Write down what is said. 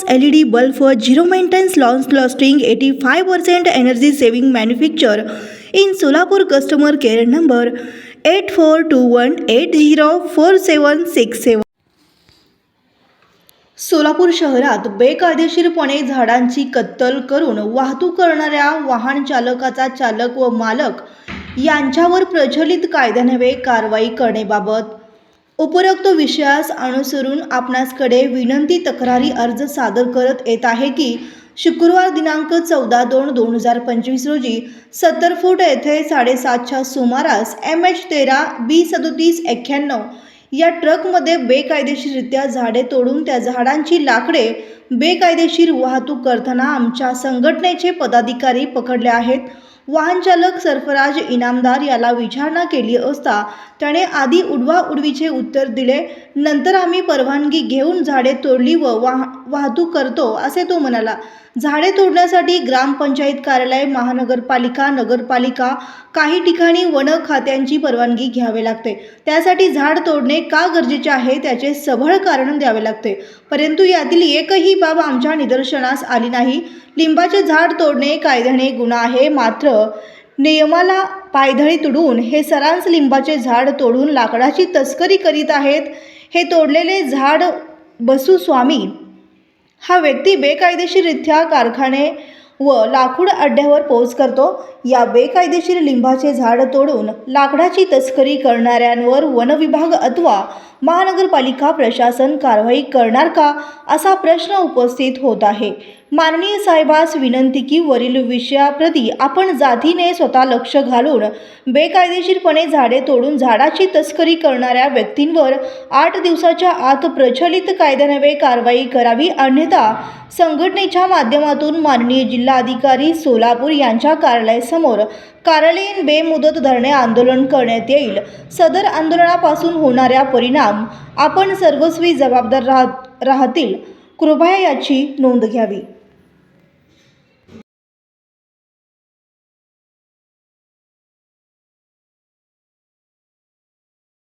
Lights L E D bulb zero maintenance long lasting eighty five percent energy saving manufacture in Solapur customer care number eight four two one eight zero four seven six seven Solapur शहरात बेकायदेशीरपणे झाडांची कत्तल करून वाहतूक करणाऱ्या वाहन चालकाचा चालक व मालक यांच्यावर प्रचलित कायद्यानवे कारवाई करण्याबाबत उपरोक्त विषयास अनुसरून आपणासकडे विनंती तक्रारी अर्ज सादर करत येत आहे की शुक्रवार दिनांक चौदा दोन दोन हजार पंचवीस रोजी सत्तर फूट येथे साडेसातच्या सुमारास एम एच तेरा बी सदोतीस एक्क्याण्णव या ट्रकमध्ये बेकायदेशीररित्या झाडे तोडून त्या झाडांची लाकडे बेकायदेशीर वाहतूक करताना आमच्या संघटनेचे पदाधिकारी पकडले आहेत. वाहनचालक सरफराज इनामदार याला विचारणा केली असता त्याने आधी उडवा उडवीचे उत्तर दिले नंतर आम्ही परवानगी घेऊन झाडे तोडली व वाह वाहतूक करतो असे तो म्हणाला. झाडे तोडण्यासाठी ग्रामपंचायत कार्यालय महानगरपालिका नगरपालिका काही ठिकाणी वन खात्यांची परवानगी घ्यावी लागते. त्यासाठी झाड तोडणे का गरजेचे आहे? त्याचे सबळ कारण द्यावे लागते. परंतु यातील एकही बाब आमच्या निदर्शनास आली नाही. लिंबाचे झाड तोडणे कायद्याने गुन्हा आहे. मात्र नियमाला पायधळी तुडून हे सरांस लिंबाचे झाड तोडून लाकडाची तस्करी करीत आहेत. हे तोडलेले झाड बसू स्वामी हा व्यक्ती बेकायदेशीररित्या कारखाने व लाकूड अड्ड्यावर पोच करतो. या बेकायदेशीर लिंबाचे झाड तोडून लाकडाची तस्करी करणाऱ्यांवर वनविभाग अथवा महानगरपालिका प्रशासन कारवाई करणार का असा प्रश्न उपस्थित होत आहे. माननीय साहेबास विनंती की वरील विषयाप्रती आपण जातीने स्वतः लक्ष घालून बेकायदेशीरपणे झाडे तोडून झाडाची तस्करी करणाऱ्या व्यक्तींवर आठ दिवसाच्या आत प्रचलित कायद्यानवे कारवाई करावी अन्यथा संघटनेच्या माध्यमातून माननीय जिल्हाधिकारी सोलापूर यांच्या कार्यालयासमोर कार्यालयीन बेमुदत धरणे आंदोलन करण्यात येईल. सदर आंदोलनापासून होणाऱ्या परिणाम आपण सर्वस्वी जबाबदार राहत राहतील. कृपया याची नोंद घ्यावी.